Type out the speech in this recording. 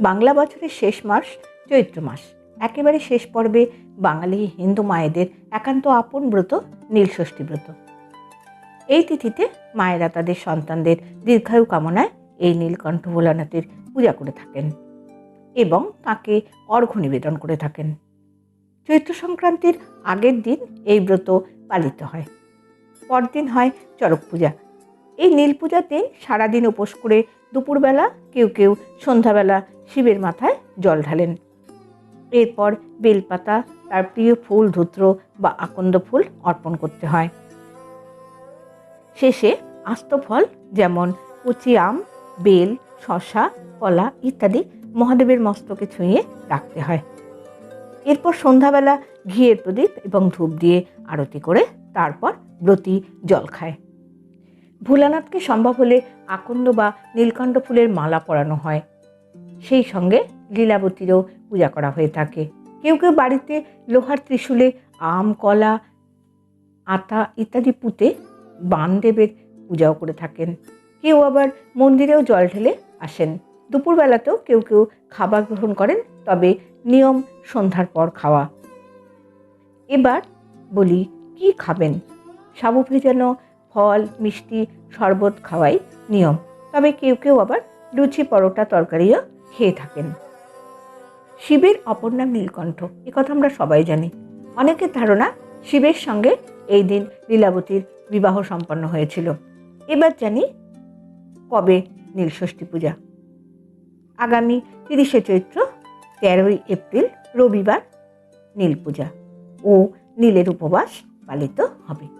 বাংলা বছরের শেষ মাস চৈত্র মাস। একেবারে শেষ পর্বে বাঙালি হিন্দু মায়েদের একান্ত আপন ব্রত, নীলষষ্ঠী ব্রত। এই তিথিতে মায়েরা তাদের সন্তানদের দীর্ঘায়ু কামনায় এই নীলকণ্ঠ ভোলানাথের পূজা করে থাকেন এবং তাকে অর্ঘ্য নিবেদন করে থাকেন। চৈত্র সংক্রান্তির আগের দিন এই ব্রত পালিত হয়। পরদিন হয় চড়ক পূজা। এই নীল পূজাতে সারাদিন উপোস করে দুপুরবেলা কেউ কেউ সন্ধ্যাবেলা শিবের মাথায় জল ঢালেন। এরপর বেলপাতা, তার প্রিয় ফুল, ধূত্র বা আকন্দ ফুল অর্পণ করতে হয়। শেষে আস্ত ফল যেমন কুচি আম, বেল শশা কলা ইত্যাদি মহাদেবের মস্তকে ছুঁয়ে রাখতে হয়। এরপর সন্ধ্যাবেলা ঘিয়ের প্রদীপ এবং ধূপ দিয়ে আরতি করে তারপর ব্রতী জল খায়। ভোলানাথকে সম্ভব হলে আকন্দ বা নীলকণ্ঠ ফুলের মালা পরানো হয়। সেই সঙ্গে লীলাবতীরও পূজা করা হয়ে থাকে। কেউ কেউ বাড়িতে লোহার ত্রিশূলে আম, কলা, আতা ইত্যাদি পুঁতে বানদেবের পূজাও করে থাকেন। কেউ আবার মন্দিরেও জল ঢেলে আসেন। দুপুরবেলাতেও কেউ কেউ খাবার গ্রহণ করেন, তবে নিয়ম সন্ধ্যার পর খাওয়া। এবার বলি, কি খাবেন? সাবু ভেজানো ফল, মিষ্টি, শরবত খাওয়াই নিয়ম। তবে কেউ কেউ আবার লুচি, পরোটা, তরকারিও খেয়ে থাকেন। শিবের অপর নাম নীলকণ্ঠ। কথা আমরা সবাই জানি। অনেকের ধারণা শিবের সঙ্গে এই দিন লীলাবতীর বিবাহ সম্পন্ন হয়েছিল। এবার জানি কবে নীলষষ্ঠী পূজা। আগামী তিরিশে চৈত্র, তেরোই এপ্রিল, রবিবার নীল পূজা। ও নীলের উপবাস পালিত হবে।